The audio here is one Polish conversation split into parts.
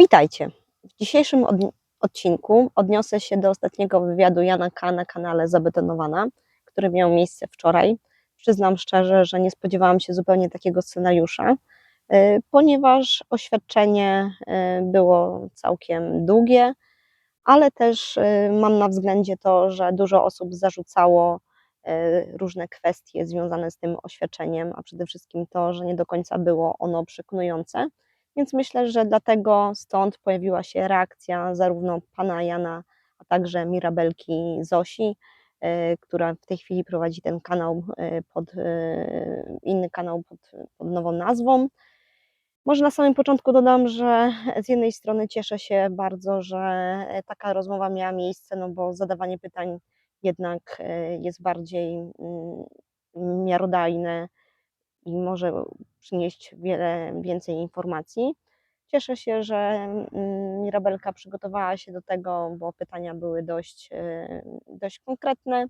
Witajcie. W dzisiejszym od odcinku odniosę się do ostatniego wywiadu Jana K. na kanale Zabetonowana, który miał miejsce wczoraj. Przyznam szczerze, że nie spodziewałam się zupełnie takiego scenariusza, y, ponieważ oświadczenie y, było całkiem długie, ale też y, mam na względzie to, że dużo osób zarzucało różne kwestie związane z tym oświadczeniem, a przede wszystkim to, że nie do końca było ono przekonujące. Więc myślę, że dlatego stąd pojawiła się reakcja zarówno pana Jana, a także Mirabelki Zosi, e, która w tej chwili prowadzi ten kanał e, pod e, inny kanał pod, pod nową nazwą. Może na samym początku dodam, że z jednej strony cieszę się bardzo, że taka rozmowa miała miejsce, no bo zadawanie pytań jednak jest bardziej mm, miarodajne i może przynieść wiele więcej informacji. Cieszę się, że mm, Mirabelka przygotowała się do tego, bo pytania były dość, e, dość konkretne,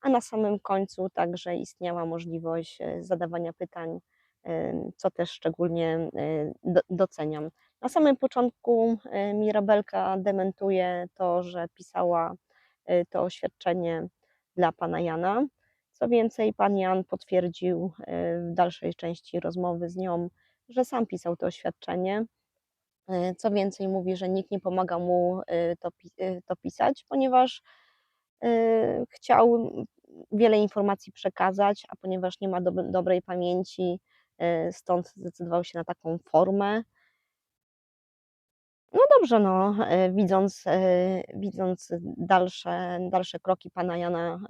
a na samym końcu także istniała możliwość e, zadawania pytań, e, co też szczególnie doceniam. Na samym początku Mirabelka dementuje to, że pisała to oświadczenie dla pana Jana. Co więcej, pan Jan potwierdził e, w dalszej części rozmowy z nią, że sam pisał to oświadczenie. E, co więcej, mówi, że nikt nie pomagał mu e, to, to pisać, ponieważ chciał wiele informacji przekazać, a ponieważ nie ma do, dobrej pamięci, stąd zdecydował się na taką formę. No dobrze, no, widząc, widząc dalsze, dalsze kroki pana Jana,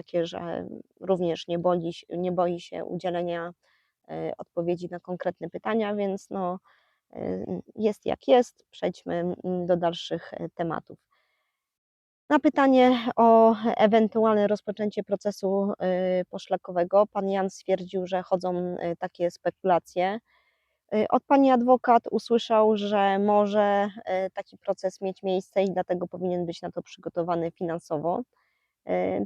takie, że również nie boi, nie boi się udzielenia odpowiedzi na konkretne pytania, więc no, jest jak jest. Przejdźmy do dalszych tematów. Na pytanie o ewentualne rozpoczęcie procesu poszlakowego, pan Jan stwierdził, że chodzą takie spekulacje od pani adwokat usłyszał, że może taki proces mieć miejsce i dlatego powinien być na to przygotowany finansowo.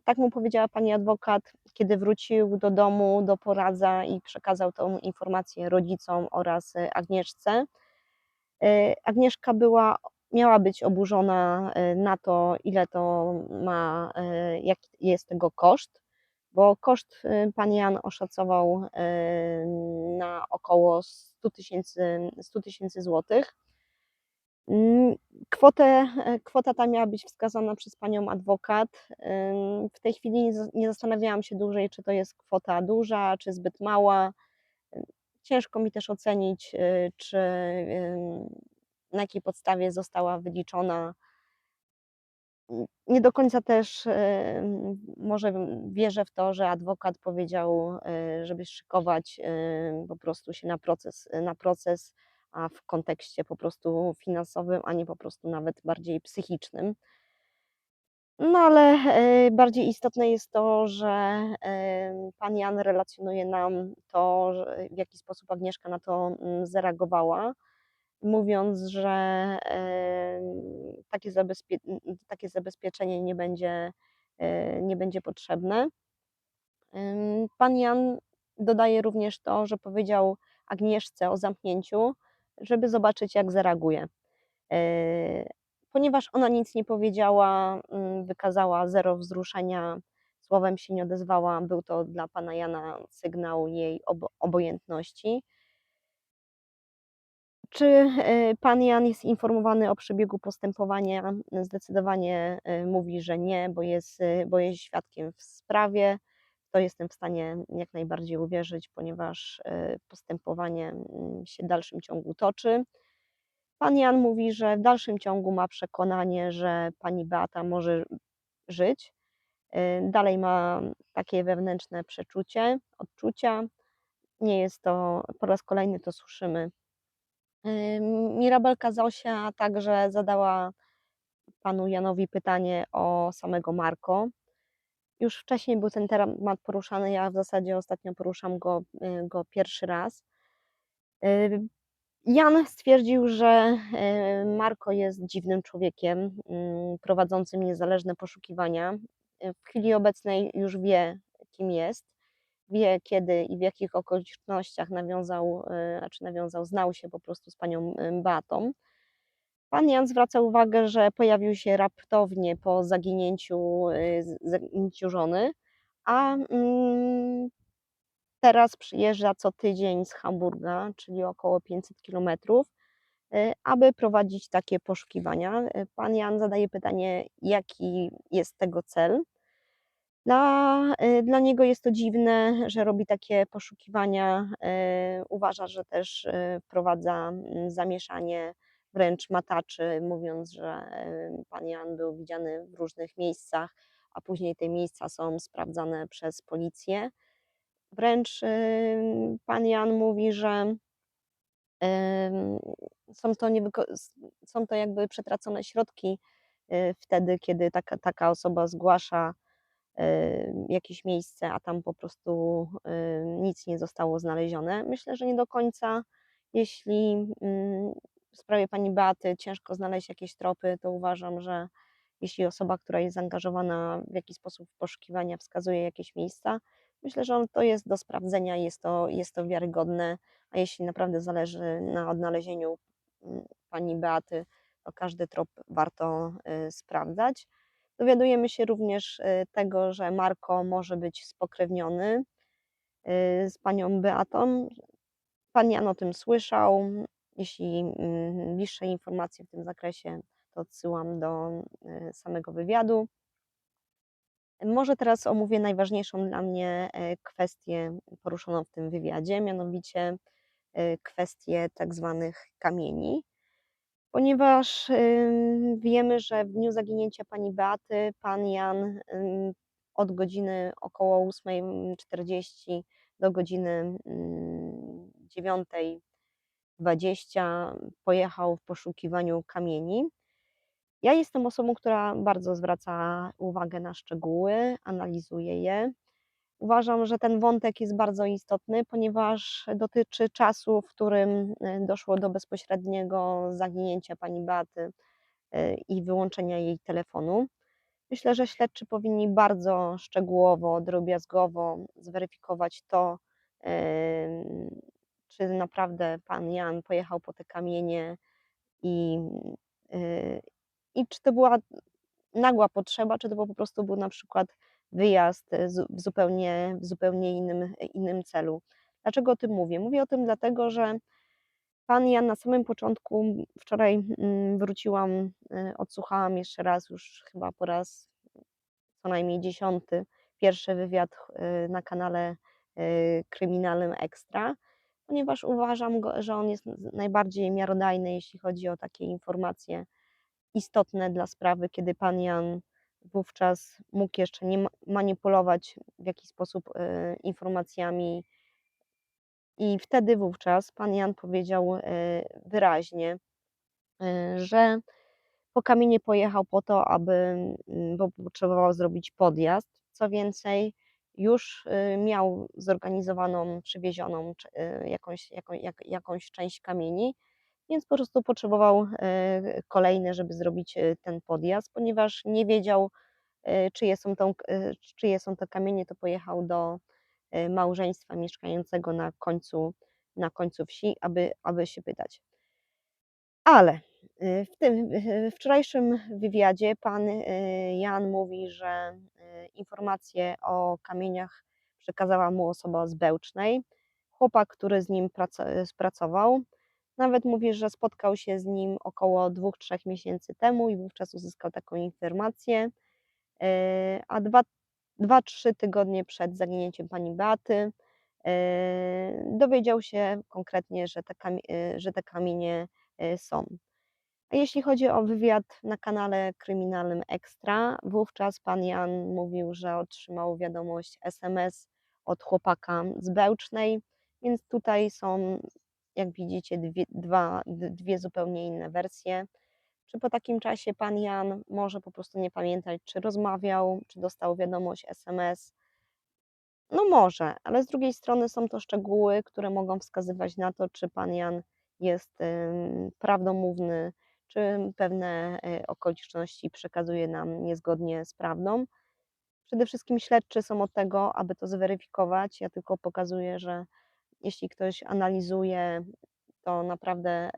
Tak mu powiedziała pani adwokat, kiedy wrócił do domu, do poradza i przekazał tą informację rodzicom oraz Agnieszce. Agnieszka była, miała być oburzona na to, ile to ma, jaki jest tego koszt bo koszt pan Jan oszacował na około 100 tysięcy 100 tysięcy złotych. Mm, kwotę, e, kwota ta miała być wskazana przez panią adwokat. W tej chwili nie zastanawiałam się dłużej, czy to jest kwota duża, czy zbyt mała. Ciężko mi też ocenić, y, czy na jakiej podstawie została wyliczona nie do końca też może wierzę w to, że adwokat powiedział, e, żeby szykować po prostu się na proces, na proces, a w kontekście po prostu finansowym, a nie po prostu nawet bardziej psychicznym. No ale e, bardziej istotne jest to, że pan Jan relacjonuje nam to, w jaki sposób Agnieszka na to mm, zareagowała mówiąc, że takie, zabezpie takie zabezpieczenie nie będzie, e, nie będzie potrzebne. Pan Jan dodaje również to, że powiedział Agnieszce o zamknięciu, żeby zobaczyć, jak zareaguje. E, ponieważ ona nic nie powiedziała, mm, wykazała zero wzruszenia, słowem się nie odezwała, był to dla pana Jana sygnał jej obojętności. Czy e, pan Jan jest informowany o przebiegu postępowania? Zdecydowanie e, mówi, że nie, bo jest, bo jest świadkiem w sprawie. To jestem w stanie jak najbardziej uwierzyć, ponieważ postępowanie mm, się w dalszym ciągu toczy. Pan Jan mówi, że w dalszym ciągu ma przekonanie, że pani Beata może żyć. Dalej ma takie wewnętrzne przeczucie, odczucia. Nie jest to, po raz kolejny to słyszymy, Mirabelka Zosia także zadała panu Janowi pytanie o samego Marko. Już wcześniej był ten temat poruszany, ja w zasadzie ostatnio poruszam go, y, go pierwszy raz. Jan stwierdził, że y, Marko jest dziwnym człowiekiem, prowadzącym niezależne poszukiwania. W chwili obecnej już wie, kim jest wie kiedy i w jakich okolicznościach nawiązał, znaczy nawiązał, znał się po prostu z panią Beatą. Pan Jan zwraca uwagę, że pojawił się raptownie po zaginięciu, y, zaginięciu żony, a, mm, teraz przyjeżdża co tydzień z Hamburga, czyli około 500 kilometrów, y, aby prowadzić takie poszukiwania. Y, pan Jan zadaje pytanie, jaki jest tego cel. Dla, dla niego jest to dziwne, że robi takie poszukiwania. Uważa, że też wprowadza mm, zamieszanie, wręcz mataczy, mówiąc, że pan Jan był widziany w różnych miejscach, a później te miejsca są sprawdzane przez policję. Wręcz pan Jan mówi, że są to, są to jakby przetracone środki y, wtedy, kiedy taka, taka osoba zgłasza y, jakieś miejsce, a tam po prostu y, nic nie zostało znalezione. Myślę, że nie do końca, jeśli mm, w sprawie pani Beaty ciężko znaleźć jakieś tropy, to uważam, że jeśli osoba, która jest zaangażowana w jakiś sposób w poszukiwania, wskazuje jakieś miejsca, myślę, że to jest do sprawdzenia, jest to, jest to wiarygodne, a jeśli naprawdę zależy na odnalezieniu mm, pani Beaty, to każdy trop warto y, sprawdzać. Dowiadujemy się również y, tego, że Marko może być spokrewniony y, z panią Beatą. Pan Jan o tym słyszał. Jeśli mm, bliższe informacje w tym zakresie, to odsyłam do y, samego wywiadu. Może teraz omówię najważniejszą dla mnie e, kwestię poruszoną w tym wywiadzie, mianowicie y, kwestię tak zwanych kamieni, ponieważ wiemy, że w dniu zaginięcia pani Beaty pan Jan od godziny około 8.40 do godziny mm, 9 20 pojechał w poszukiwaniu kamieni. Ja jestem osobą, która bardzo zwraca uwagę na szczegóły, analizuje je. Uważam, że ten wątek jest bardzo istotny, ponieważ dotyczy czasu, w którym e, doszło do bezpośredniego zaginięcia pani Beaty e, i wyłączenia jej telefonu. Myślę, że śledczy powinni bardzo szczegółowo, drobiazgowo zweryfikować to, czy naprawdę pan Jan pojechał po te kamienie i, y, i czy to była nagła potrzeba, czy to po prostu był na przykład wyjazd zu- w zupełnie, w zupełnie innym, innym celu. Dlaczego o tym mówię? Mówię o tym dlatego, że pan Jan na samym początku, wczoraj mm, wróciłam, e, odsłuchałam jeszcze raz, już chyba po raz co najmniej dziesiąty, pierwszy wywiad na kanale kryminalnym Ekstra, ponieważ uważam, go, że on jest najbardziej miarodajny, jeśli chodzi o takie informacje istotne dla sprawy, kiedy pan Jan wówczas mógł jeszcze nie ma- manipulować w jakiś sposób e, informacjami. I wtedy wówczas pan Jan powiedział e, wyraźnie, e, że po kamienie pojechał po to, aby, mm, bo potrzebował zrobić podjazd. Co więcej, już e, miał zorganizowaną, przywiezioną e, jakąś, jaką, jak, jakąś część kamieni, więc po prostu potrzebował e, kolejne, żeby zrobić ten podjazd, ponieważ nie wiedział, czyje są, tą, czyje są to kamienie, to pojechał do małżeństwa mieszkającego na końcu, na końcu wsi, aby, aby się pytać. Ale y, w tym wczorajszym wywiadzie pan y, Jan mówi, że y, informacje o kamieniach przekazała mu osoba z Bełcznej, chłopak, który z nim współpracował. Nawet mówi, że spotkał się z nim około 2-3 miesięcy temu i wówczas uzyskał taką informację. Y, A dwa, 2-3 tygodnie przed zaginięciem pani Beaty y, dowiedział się konkretnie, że te, y, kamienie y, są. Jeśli chodzi o wywiad na kanale kryminalnym Ekstra, wówczas pan Jan mówił, że otrzymał wiadomość SMS od chłopaka z Bełcznej, więc tutaj są, jak widzicie, dwie, dwa, dwie zupełnie inne wersje. Czy po takim czasie pan Jan może po prostu nie pamiętać, czy rozmawiał, czy dostał wiadomość SMS? No może, ale z drugiej strony są to szczegóły, które mogą wskazywać na to, czy pan Jan jest prawdomówny, czy pewne y, okoliczności przekazuje nam niezgodnie z prawdą. Przede wszystkim śledczy są od tego, aby to zweryfikować. Ja tylko pokazuję, że jeśli ktoś analizuje, to naprawdę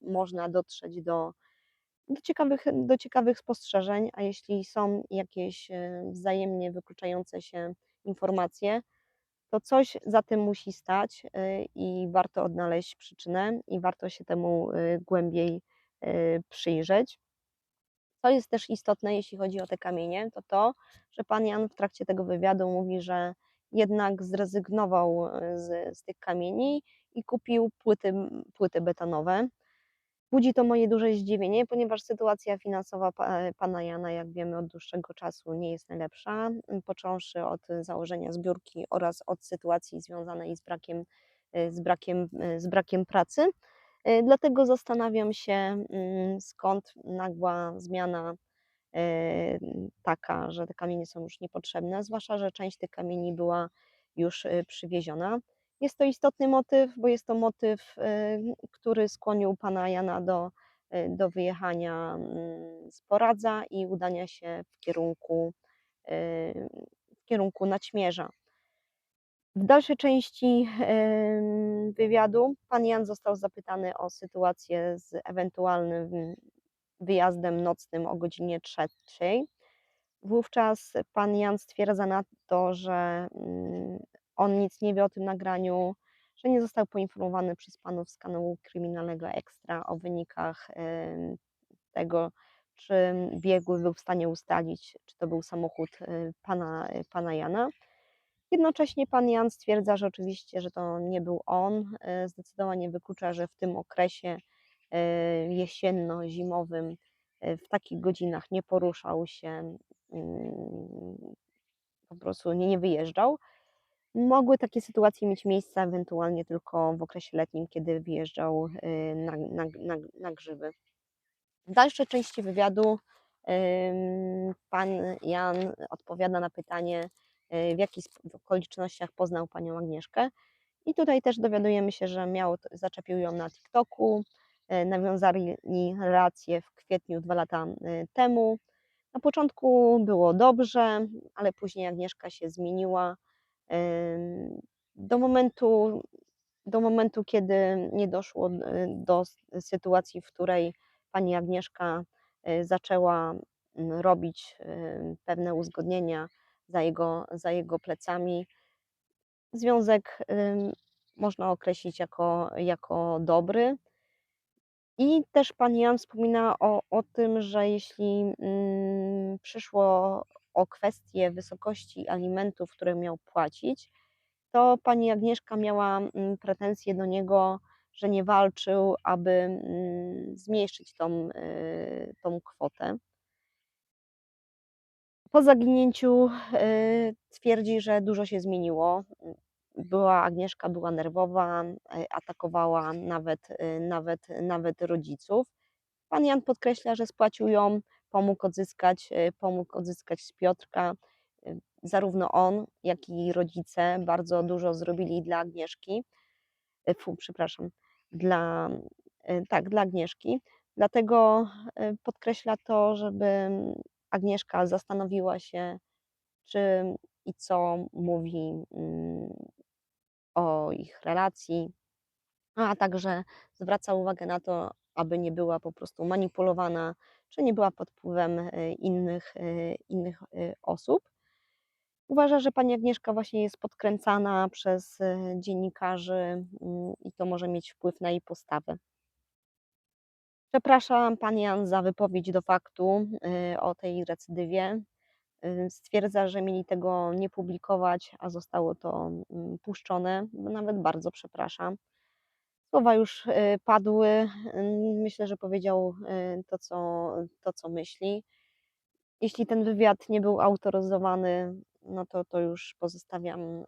można dotrzeć do do ciekawych do ciekawych spostrzeżeń, a jeśli są jakieś, e, wzajemnie wykluczające się informacje, to coś za tym musi stać, e, i warto odnaleźć przyczynę i warto się temu, e, głębiej, przyjrzeć. Co jest też istotne, jeśli chodzi o te kamienie, to to, że pan Jan w trakcie tego wywiadu mówi, że jednak zrezygnował, z z tych kamieni i kupił płyty płyty betonowe. Budzi to moje duże zdziwienie, ponieważ sytuacja finansowa pa pana Jana, jak wiemy, od dłuższego czasu nie jest najlepsza, począwszy od założenia zbiórki oraz od sytuacji związanej z brakiem z brakiem z brakiem pracy. Dlatego zastanawiam się, mm, skąd nagła zmiana, taka, że te kamienie są już niepotrzebne, zwłaszcza że część tych kamieni była już, przywieziona. Jest to istotny motyw, bo jest to motyw, który skłonił pana Jana do do wyjechania, mm, z Poradza i udania się w kierunku w kierunku Naćmierza. W dalszej części, wywiadu pan Jan został zapytany o sytuację z ewentualnym wyjazdem nocnym o godzinie 3. Wówczas pan Jan stwierdza na to, że, mm, on nic nie wie o tym nagraniu, że nie został poinformowany przez panów z kanału kryminalnego Ekstra o wynikach, tego, czy biegły był w stanie ustalić, czy to był samochód, pana pana Jana. Jednocześnie pan Jan stwierdza, że oczywiście, że to nie był on. Zdecydowanie wyklucza, że w tym okresie, jesienno-zimowym, w takich godzinach nie poruszał się, mm, po prostu nie nie wyjeżdżał. Mogły takie sytuacje mieć miejsce ewentualnie tylko w okresie letnim, kiedy wyjeżdżał, na na na na grzyby. W dalszej części wywiadu, pan Jan odpowiada na pytanie, w jakich okolicznościach poznał panią Agnieszkę. I tutaj też dowiadujemy się, że miał zaczepił ją na TikToku, nawiązali relacje w kwietniu 2 lata, temu. Na początku było dobrze, ale później Agnieszka się zmieniła. Do momentu do momentu, kiedy nie doszło, do sytuacji, w której pani Agnieszka, zaczęła, robić, pewne uzgodnienia za jego za jego plecami. Związek, można określić jako jako dobry. I też pan Jan wspomina o o tym, że jeśli, mm, przyszło o kwestię wysokości alimentów, które miał płacić, to pani Agnieszka miała, mm, pretensje do niego, że nie walczył, aby, mm, zmniejszyć tą, tą kwotę. Po zaginięciu, twierdzi, że dużo się zmieniło. Była Agnieszka była nerwowa, atakowała nawet nawet nawet rodziców. Pan Jan podkreśla, że spłacił ją, pomógł odzyskać pomógł odzyskać z Piotrka. Zarówno on, jak i rodzice bardzo dużo zrobili dla Agnieszki. Fu, przepraszam, dla tak, dla Agnieszki. Dlatego, podkreśla to, żeby Agnieszka zastanowiła się, czy i co mówi, o ich relacji, a także zwraca uwagę na to, aby nie była po prostu manipulowana, czy nie była pod wpływem, innych innych osób. Uważa, że pani Agnieszka właśnie jest podkręcana przez, dziennikarzy, i to może mieć wpływ na jej postawę. Przepraszam pan Jan za wypowiedź do faktu, o tej recydywie. Stwierdza, że mieli tego nie publikować, a zostało to, puszczone. Nawet bardzo przepraszam. Słowa już, padły. Myślę, że powiedział, to co to, co myśli. Jeśli ten wywiad nie był autoryzowany, no to to już pozostawiam,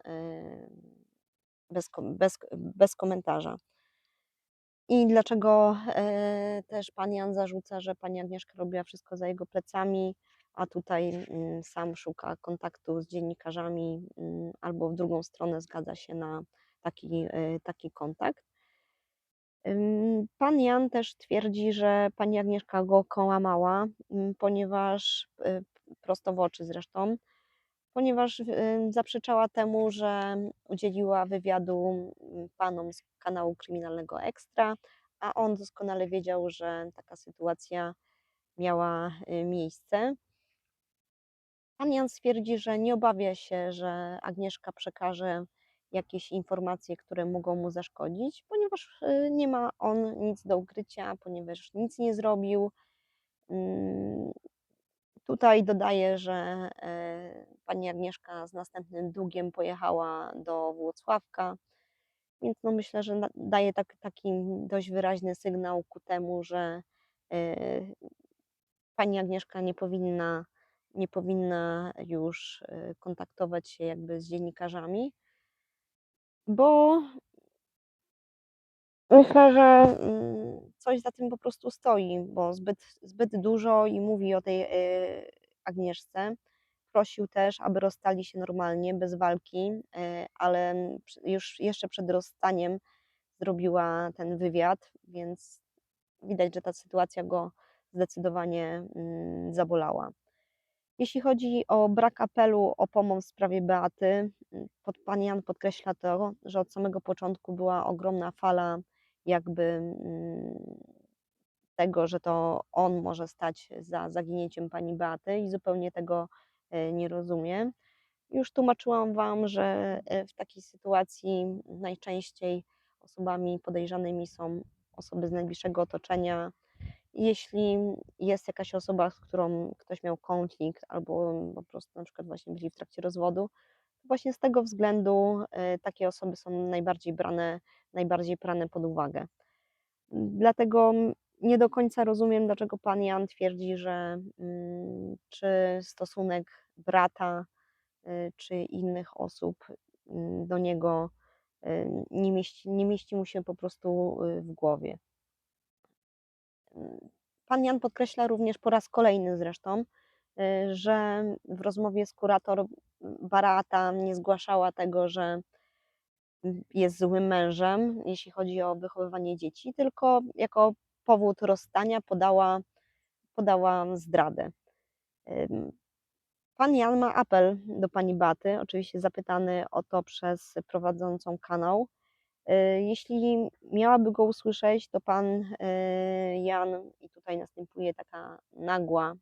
bez bez bez komentarza. I dlaczego, też pan Jan zarzuca, że pani Agnieszka robiła wszystko za jego plecami, a tutaj, sam szuka kontaktu z dziennikarzami, albo w drugą stronę zgadza się na taki, taki kontakt. Pan Jan też twierdzi, że pani Agnieszka go okłamała, ponieważ prosto w oczy zresztą, ponieważ, zaprzeczała temu, że udzieliła wywiadu, panom z kanału kryminalnego Ekstra, a on doskonale wiedział, że taka sytuacja miała, y, miejsce. Pan Jan stwierdzi, że nie obawia się, że Agnieszka przekaże jakieś informacje, które mogą mu zaszkodzić, ponieważ, y, nie ma on nic do ukrycia, ponieważ nic nie zrobił. Mm, tutaj dodaje, że, e, pani Agnieszka z następnym długiem pojechała do Włocławka, więc no myślę, że daje tak taki dość wyraźny sygnał ku temu, że, y, pani Agnieszka nie powinna nie powinna już, y, kontaktować się jakby z dziennikarzami. Bo myślę, że, mm, coś za tym po prostu stoi, bo zbyt zbyt dużo i mówi o tej, y, Agnieszce. Prosił też, aby rozstali się normalnie, bez walki, y, ale już jeszcze przed rozstaniem zrobiła ten wywiad, więc widać, że ta sytuacja go zdecydowanie, mm, zabolała. Jeśli chodzi o brak apelu o pomoc w sprawie Beaty, mm, pan Jan podkreśla to, że od samego początku była ogromna fala jakby, mm, tego, że to on może stać za zaginięciem pani Beaty i zupełnie tego, nie rozumie. Już tłumaczyłam wam, że, y, w takiej sytuacji najczęściej osobami podejrzanymi są osoby z najbliższego otoczenia. Jeśli jest jakaś osoba, z którą ktoś miał konflikt albo po prostu na przykład właśnie byli w trakcie rozwodu, to właśnie z tego względu, y, takie osoby są najbardziej brane najbardziej brane pod uwagę. Dlatego nie do końca rozumiem, dlaczego pan Jan twierdzi, że, mm, czy stosunek brata, y, czy innych osób, mm, do niego, y, nie mieści nie mieści mu się po prostu, y, w głowie. Pan Jan podkreśla również po raz kolejny zresztą, że w rozmowie z kurator Beata nie zgłaszała tego, że jest złym mężem, jeśli chodzi o wychowywanie dzieci, tylko jako powód rozstania podała podała zdradę. Pan Jan ma apel do pani Beaty, oczywiście zapytany o to przez prowadzącą kanał. Y, jeśli miałaby go usłyszeć, to pan, y, Jan i tutaj następuje taka nagła,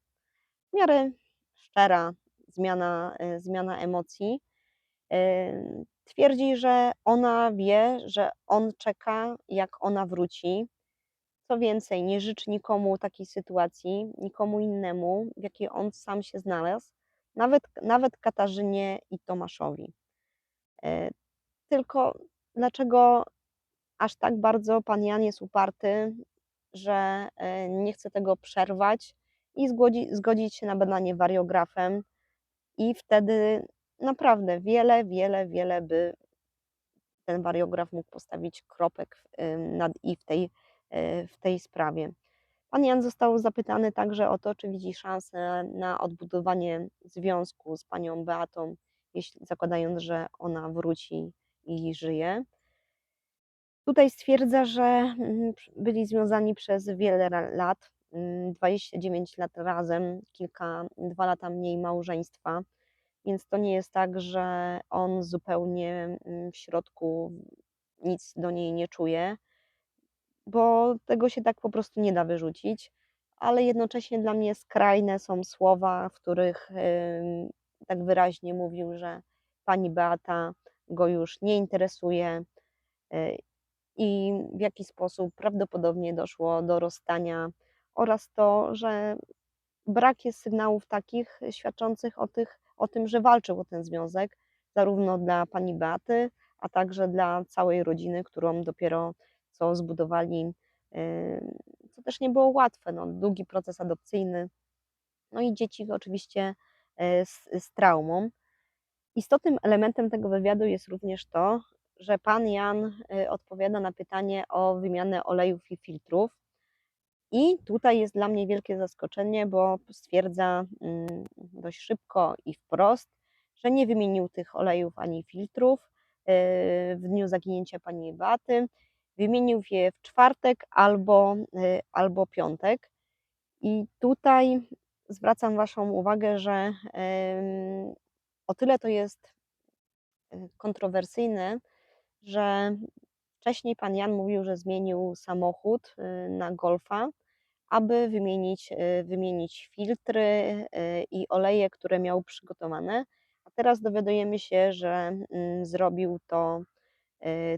w miarę szczera zmiana, y, zmiana emocji. Twierdzi, że ona wie, że on czeka, jak ona wróci. Co więcej, nie życzy nikomu takiej sytuacji, nikomu innemu, w jakiej on sam się znalazł, nawet nawet Katarzynie i Tomaszowi. Y, tylko dlaczego aż tak bardzo pan Jan jest uparty, że, y, nie chce tego przerwać i zgodzi zgodzić się na badanie wariografem i wtedy naprawdę wiele, wiele, wiele by ten wariograf mógł postawić kropek nad i w tej, w tej sprawie. Pan Jan został zapytany także o to, czy widzi szansę na odbudowanie związku z panią Beatą, jeśli zakładając, że ona wróci i żyje. Tutaj stwierdza, że, mm, byli związani przez wiele lat, mm, 29 lat razem, kilka 2 lata mniej małżeństwa, więc to nie jest tak, że on zupełnie, mm, w środku nic do niej nie czuje, bo tego się tak po prostu nie da wyrzucić, ale jednocześnie dla mnie skrajne są słowa, w których, tak wyraźnie mówił, że pani Beata go już nie interesuje, y, i w jaki sposób prawdopodobnie doszło do rozstania oraz to, że brak jest sygnałów takich świadczących o tych o tym, że walczył o ten związek, zarówno dla pani Beaty, a także dla całej rodziny, którą dopiero co zbudowali, y, co też nie było łatwe, no, długi proces adopcyjny, no i dzieci oczywiście, y, z z traumą. Istotnym elementem tego wywiadu jest również to, że pan Jan, y, odpowiada na pytanie o wymianę olejów i filtrów. I tutaj jest dla mnie wielkie zaskoczenie, bo stwierdza, mm, dość szybko i wprost, że nie wymienił tych olejów ani filtrów, y, w dniu zaginięcia pani Beaty. Wymienił je w czwartek albo, y, albo piątek. I tutaj zwracam waszą uwagę, że, o tyle to jest, y, kontrowersyjne, że Wcześniej pan Jan mówił, że zmienił samochód, y, na Golfa, aby wymienić, wymienić filtry, i oleje, które miał przygotowane, a teraz dowiadujemy się, że, mm, zrobił to,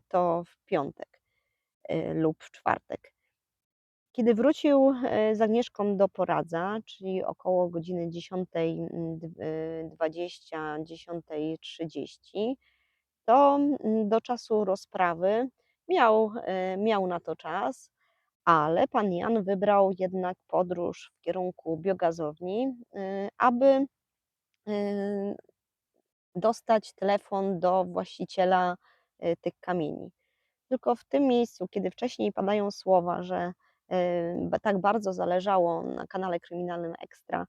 to w piątek, lub w czwartek. Kiedy wrócił, y, z Agnieszką do Poradza, czyli około godziny 10:20, 10:30, to, mm, do czasu rozprawy miał, y, miał na to czas, ale pan Jan wybrał jednak podróż w kierunku biogazowni, y, aby, y, dostać telefon do właściciela, y, tych kamieni. Tylko w tym miejscu, kiedy wcześniej padają słowa, że, tak bardzo zależało na kanale kryminalnym Ekstra,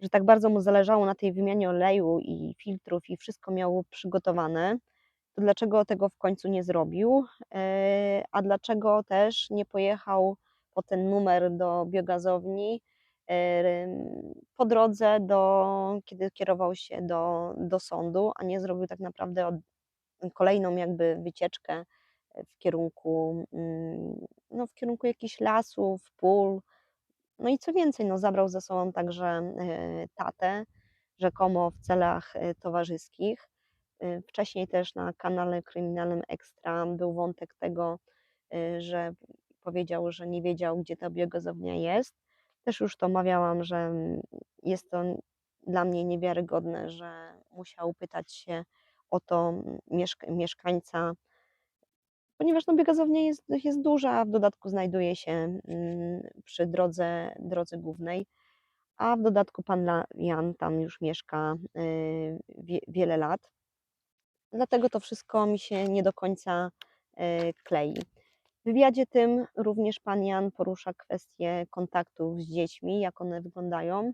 że tak bardzo mu zależało na tej wymianie oleju i filtrów i wszystko miał przygotowane, to dlaczego tego w końcu nie zrobił? Y, a dlaczego też nie pojechał po ten numer do biogazowni, ym, po drodze do kiedy kierował się do do sądu, a nie zrobił tak naprawdę kolejną jakby wycieczkę, w kierunku, mm, no w kierunku jakichś lasów, pól. No i co więcej, no zabrał ze sobą także, y, tatę, rzekomo w celach, y, towarzyskich. Y, wcześniej też na kanale kryminalnym Ekstra był wątek tego, że powiedział, że nie wiedział, gdzie ta biogazownia jest. Też już to omawiałam, że, mm, jest to dla mnie niewiarygodne, że musiał pytać się o to, mieszk mieszkańca ponieważ no biogazownia jest jest duża, a w dodatku znajduje się, mm, przy drodze drodze głównej, a w dodatku pan Jan tam już mieszka, y, wie wiele lat. Dlatego to wszystko mi się nie do końca, y, klei. W wywiadzie tym również pan Jan porusza kwestię kontaktów z dziećmi, jak one wyglądają.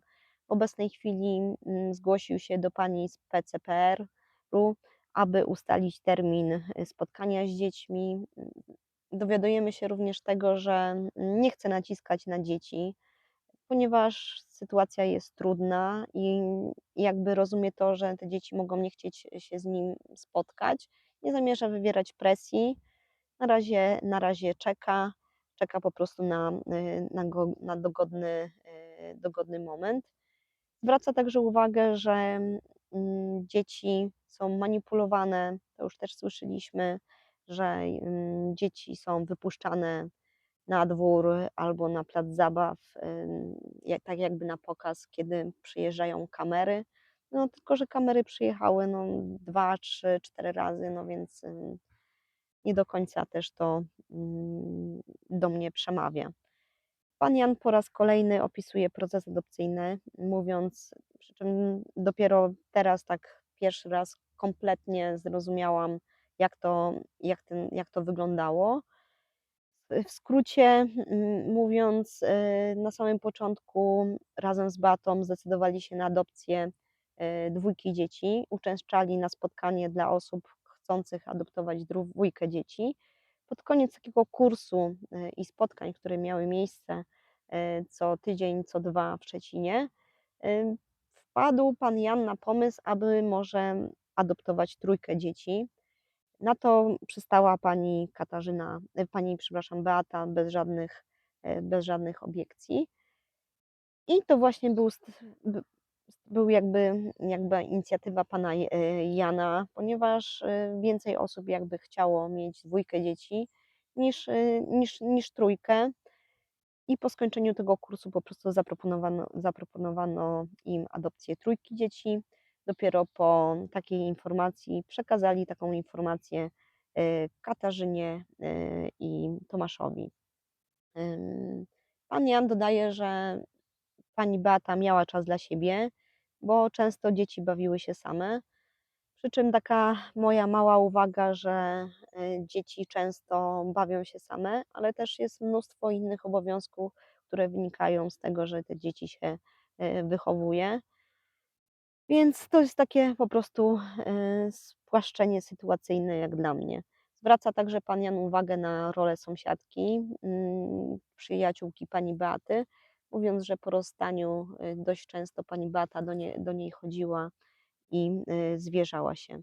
W obecnej chwili, mm, zgłosił się do pani z PCPR-u, aby ustalić termin, y, spotkania z dziećmi. Mm, dowiadujemy się również tego, że, nie chce naciskać na dzieci, ponieważ sytuacja jest trudna i jakby rozumie to, że te dzieci mogą nie chcieć się z nim spotkać. Nie zamierza wywierać presji. Na razie na razie czeka, czeka po prostu na, y, na go na dogodny, y, dogodny moment. Zwraca także uwagę, że, mm, dzieci są manipulowane, to już też słyszeliśmy, że, ym, dzieci są wypuszczane na dwór albo na plac zabaw, tak jakby na pokaz, kiedy przyjeżdżają kamery. No tylko, że kamery przyjechały, no 2, 3, 4 razy, no więc, nie do końca też to, mm, do mnie przemawia. Pan Jan po raz kolejny opisuje proces adopcyjny, mówiąc przy czym dopiero teraz tak pierwszy raz kompletnie zrozumiałam, jak to jak ten jak to wyglądało. W skrócie, mm, mówiąc, y, na samym początku razem z Beatą zdecydowali się na adopcję, y, dwójki dzieci. Uczęszczali na spotkanie dla osób chcących adoptować dwójkę dzieci. Pod koniec takiego kursu, y, i spotkań, które miały miejsce, y, co tydzień, co 2 w Szczecinie, y, wpadł pan Jan na pomysł, aby może adoptować trójkę dzieci. Na to przystała pani Katarzyna, pani przepraszam, Beata bez żadnych, bez żadnych obiekcji. I to właśnie był był jakby jakby inicjatywa pana y, Jana, ponieważ, y, więcej osób jakby chciało mieć dwójkę dzieci niż, y, niż niż trójkę. I po skończeniu tego kursu po prostu zaproponowano zaproponowano im adopcję trójki dzieci. Dopiero po takiej informacji przekazali taką informację, Katarzynie, i Tomaszowi. Pan Jan dodaje, że pani Beata miała czas dla siebie, bo często dzieci bawiły się same. Przy czym taka moja mała uwaga, że, y, dzieci często bawią się same, ale też jest mnóstwo innych obowiązków, które wynikają z tego, że te dzieci się, y, wychowuje. Więc to jest takie po prostu, y, spłaszczenie sytuacyjne jak dla mnie. Zwraca także pan Jan uwagę na rolę sąsiadki, mm, przyjaciółki pani Beaty, mówiąc, że po rozstaniu, y, dość często pani Beata do nie do niej chodziła i, y, zwierzała się.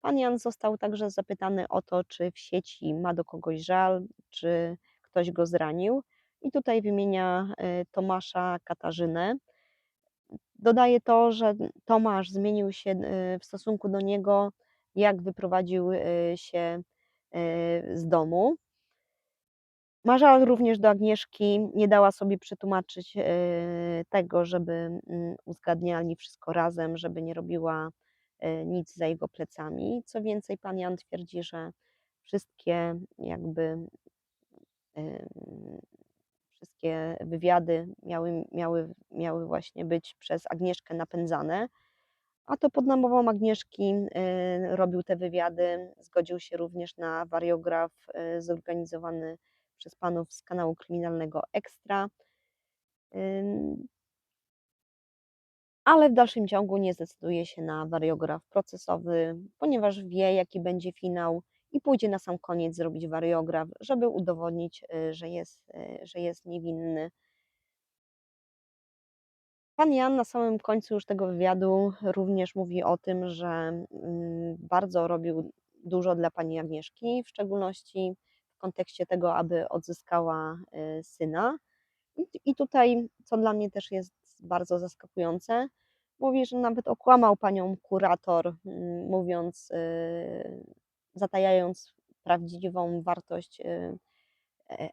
Pan Jan został także zapytany o to, czy w sieci ma do kogoś żal, czy ktoś go zranił. I tutaj wymienia y, Tomasza Katarzynę. Dodaje to, że Tomasz zmienił się w stosunku do niego, jak wyprowadził się z domu. Ma żal również do Agnieszki, nie dała sobie przetłumaczyć tego, żeby mm, uzgadniali wszystko razem, żeby nie robiła nic za jego plecami. Co więcej, pan Jan twierdzi, że wszystkie jakby wszystkie wywiady miały, miały, miały właśnie być przez Agnieszkę napędzane, a to pod namową Agnieszki robił te wywiady. Zgodził się również na wariograf zorganizowany przez panów z kanału kryminalnego Ekstra. Ale w dalszym ciągu nie zdecyduje się na wariograf procesowy, ponieważ wie, jaki będzie finał i pójdzie na sam koniec zrobić wariograf, żeby udowodnić, y, że jest, y, że jest niewinny. Pan Jan na samym końcu już tego wywiadu również mówi o tym, że mm, bardzo robił dużo dla pani Agnieszki, w szczególności kontekście tego, aby odzyskała y, syna. I tutaj, co dla mnie też jest bardzo zaskakujące, mówi, że nawet okłamał panią kurator, mm, mówiąc, zatajając prawdziwą wartość e,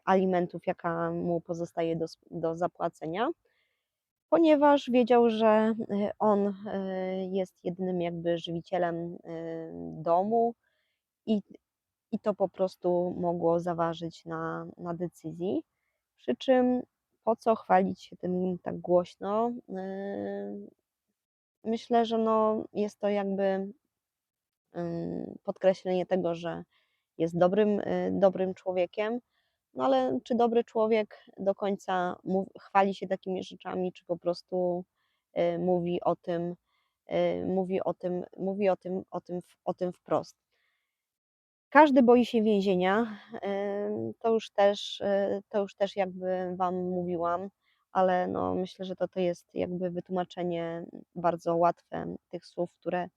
alimentów, jaka mu pozostaje do, do zapłacenia, ponieważ wiedział, że on jest jedynym jakby żywicielem domu i, i to po prostu mogło zaważyć na, na decyzji. Przy czym po co chwalić się tym tak głośno? Myślę, że no jest to jakby podkreślenie tego, że jest dobrym, y, dobrym człowiekiem, no ale czy dobry człowiek do końca chwali się takimi rzeczami, czy po prostu mówi o tym, mówi o tym, mówi o tym, o tym, o tym wprost. Każdy boi się więzienia. To już też, to już też jakby Wam mówiłam, ale no myślę, że to, to jest jakby wytłumaczenie bardzo łatwe tych słów, które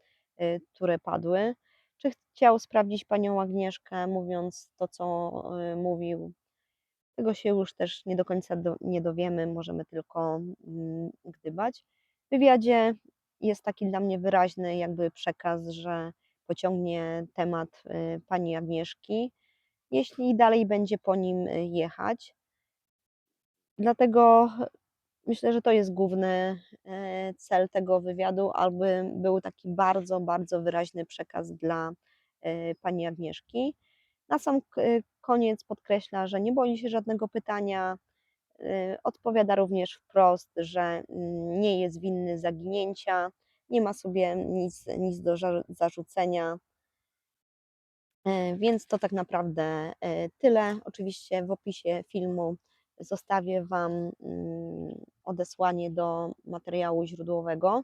Y, które padły. Czy chciał sprawdzić panią Agnieszkę, mówiąc to, co y, mówił? Tego się już też nie do końca do, nie dowiemy, możemy tylko mm, gdybać. W wywiadzie jest taki dla mnie wyraźny jakby przekaz, że pociągnie temat y, pani Agnieszki, jeśli dalej będzie po nim jechać. Dlatego Myślę, że to jest główny e, cel tego wywiadu, aby był taki bardzo, bardzo wyraźny przekaz dla pani Agnieszki. Na sam koniec podkreśla, że nie boi się żadnego pytania. Odpowiada również wprost, że mm, nie jest winny zaginięcia, nie ma sobie nic, nic do zarzucenia. Więc to tak naprawdę tyle. Oczywiście w opisie filmu zostawię Wam mm, odesłanie do materiału źródłowego.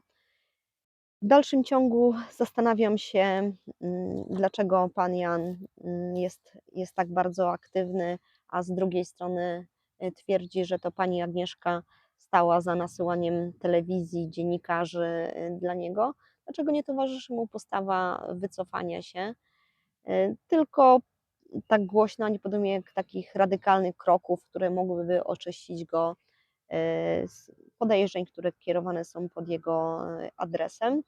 W dalszym ciągu zastanawiam się, mm, dlaczego pan Jan mm, jest, jest tak bardzo aktywny, a z drugiej strony y, twierdzi, że to pani Agnieszka stała za nasyłaniem telewizji, dziennikarzy y, dla niego. Dlaczego nie towarzyszy mu postawa wycofania się, y, tylko tak głośno, a nie podejmuje takich radykalnych kroków, które mogłyby oczyścić go e, z podejrzeń, które kierowane są pod jego adresem.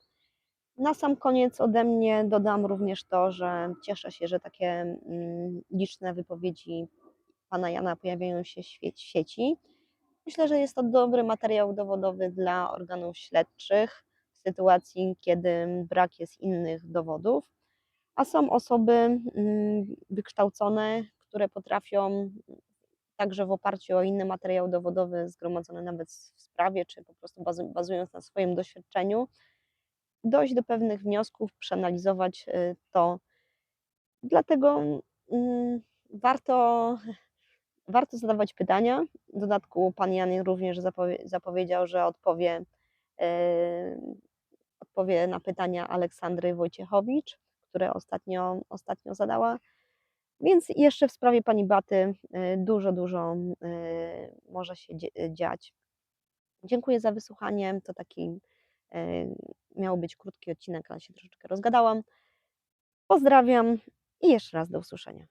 Na sam koniec ode mnie dodam również to, że cieszę się, że takie mm, liczne wypowiedzi pana Jana pojawiają się w sieci. Myślę, że jest to dobry materiał dowodowy dla organów śledczych w sytuacji, kiedy brak jest innych dowodów a są osoby mm, wykształcone, które potrafią także w oparciu o inny materiał dowodowy zgromadzony nawet w sprawie, czy po prostu bazując na swoim doświadczeniu, dojść do pewnych wniosków, przeanalizować y, to. Dlatego mm, warto, warto zadawać pytania. W dodatku pan Jan również zapowiedział, że odpowie, y, odpowie na pytania Aleksandry Wojciechowicz które ostatnio, ostatnio zadała. Więc jeszcze w sprawie pani Baty y, dużo, dużo y, może się dziać. Dziękuję za wysłuchanie. To taki y, miał być krótki odcinek, ale się troszeczkę rozgadałam. Pozdrawiam i jeszcze raz do usłyszenia.